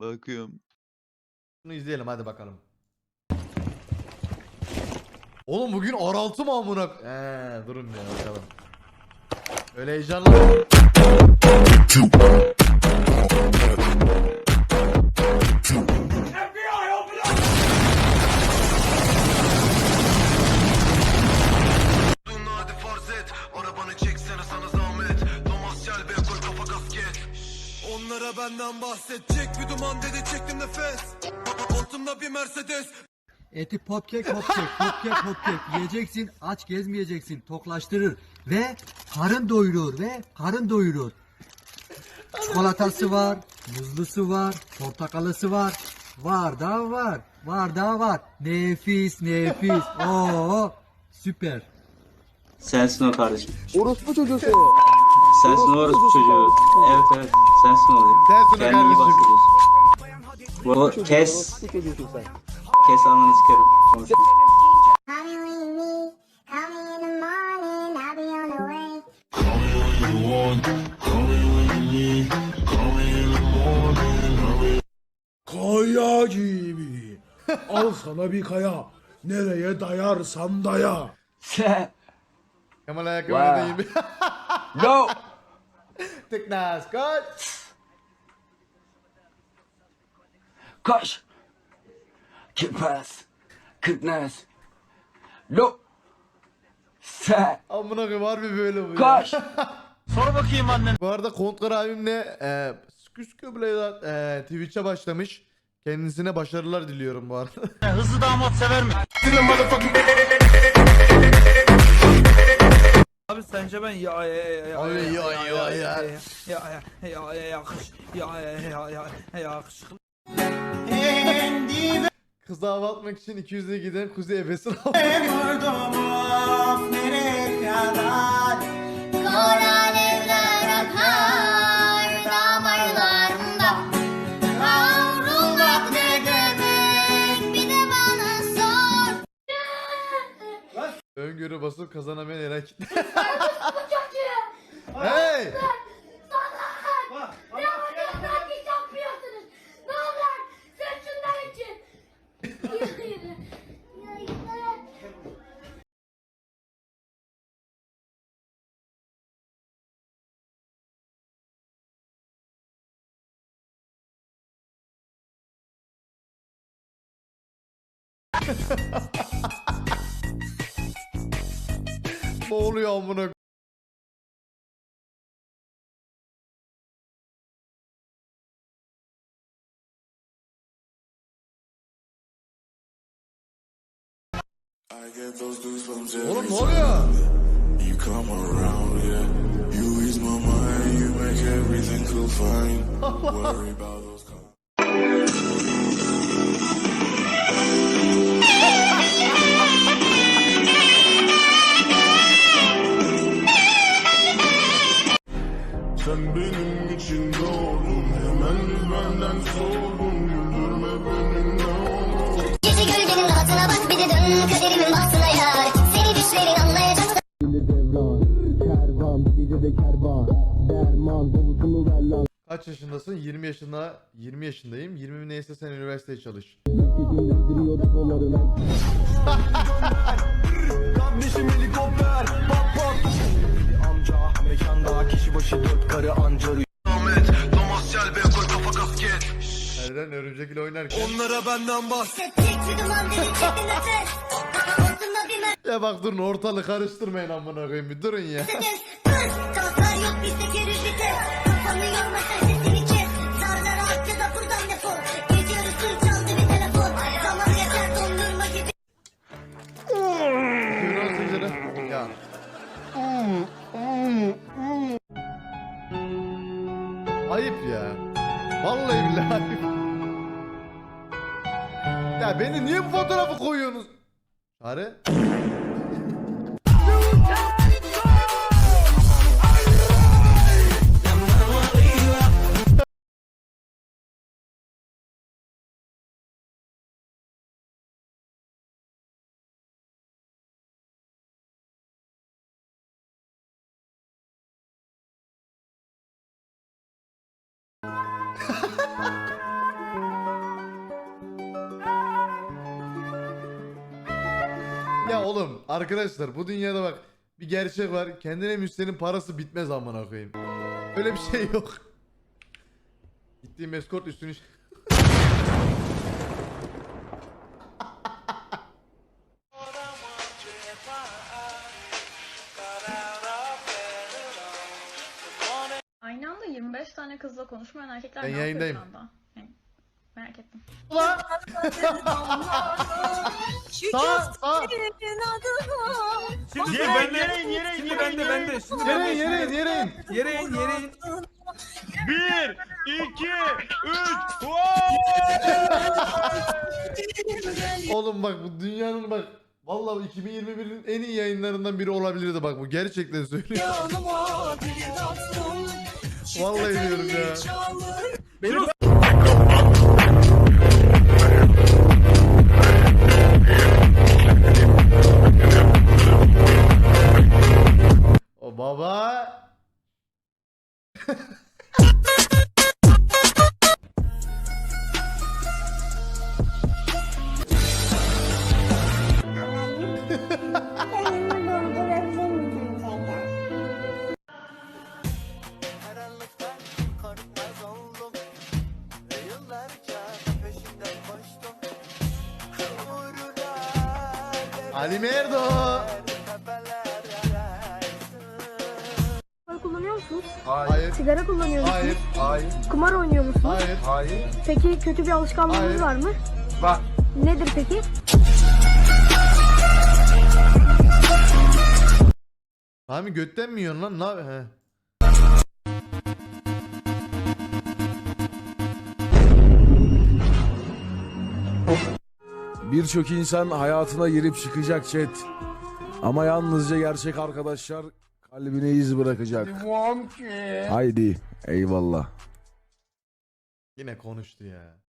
Bakıyorum. Bunu izleyelim hadi bakalım. Oğlum bugün R6 mı amına? Eee durun ya bakalım. Öyle heyecanlı. Benden bahsedecek bir duman dedi çektim nefes Altımda bir Mercedes Eti popkek popkek popkek popkek yiyeceksin aç gezmeyeceksin toklaştırır ve karın doyurur ve karın doyurur. Çikolatası var, muzlusu var, portakalısı var. Var da var, var da var. Nefis nefis. Oo süper. Sensin o kardeşim. Orospu çocuğu. Sensin o orospu çocuğu. Evet evet. Sensin o. Sensin Kendini iyi bahsediyorsun. Bu kes. Kes ananı sikerim. Konuşma. Call me when you need, call me in the morning, I'll be on the way. Kaya gibi. Al sana bir kaya. Nereye dayarsan daya. Kemal ayakkabını da iyi. No. Tıknaz kaç. Koş. Kipaz. Kıtnaz. No. Sen. Amına koyayım harbi böyle bu ya. Koş. Bu arada Kontkar abimle e, skü skü bile e, Twitch'e başlamış. Kendisine başarılar diliyorum bu arada. Abi sence ben ya ya ya ya Abi ya, ya, ya. ya ya ya ya yakış ya ya ya ya ya yakışıklı Kıza hava atmak için 200'e giden Kuzey Efes'in aldı. Koran Öngörü basıp kazanamayan Eren kitle. hey! Ne yapıyorsunuz ki yapıyorsunuz? Ne olur sen şunlar için. Yürü yürü. Yürü. Ne oluyor amına I get those goosebumps Oğlum ne oluyor? you come around, yeah. You ease my mind, you make everything feel fine. Worry about Sen benim için doğdun Hemen benden sordun Güldürme beni ne olur Gece gölgenin rahatına bak bir de dön kaderimin bahtına yar. Seni düşlerin anlayacak Kaç yaşındasın? 20 yaşında 20 yaşındayım. 20 neyse sen üniversiteye çalış. Kardeşim helikopter Eren örümcek ile oynarken. Onlara benden bahset Ya bak durun ortalığı karıştırmayın amına koyayım bir durun ya. Mercedes. Fotoğrafı koyuyorsunuz? Çare. Ya oğlum arkadaşlar bu dünyada bak bir gerçek var. Kendine müstenin parası bitmez amına koyayım. Öyle bir şey yok. Gittiğim eskort üstünü Aynı anda 25 tane kızla konuşmayan erkekler Ben ne yapıyor yayındayım. şu anda? Ettim. Sağ sağ. Şimdi yere, bende, yere in, yere in, şimdi bende, bende. Şimdi bende, Yere in yere in yere in. Yere in, yere in. Bir, iki, üç. Oğlum bak bu dünyanın bak Vallahi 2021'in en iyi yayınlarından biri olabilirdi bak bu gerçekten söylüyorum. Vallahi diyorum ya. Benim Ali Merdo. kullanıyor musunuz? Hayır. Sigara kullanıyor musunuz? Hayır. Hayır. Kumar oynuyor musunuz? Hayır. Peki kötü bir alışkanlığınız Hayır. var mı? Var. Nedir peki? Abi götten mi yiyorsun lan? Ne yap- he. Birçok insan hayatına girip çıkacak chat. Ama yalnızca gerçek arkadaşlar kalbine iz bırakacak. Haydi eyvallah. Yine konuştu ya.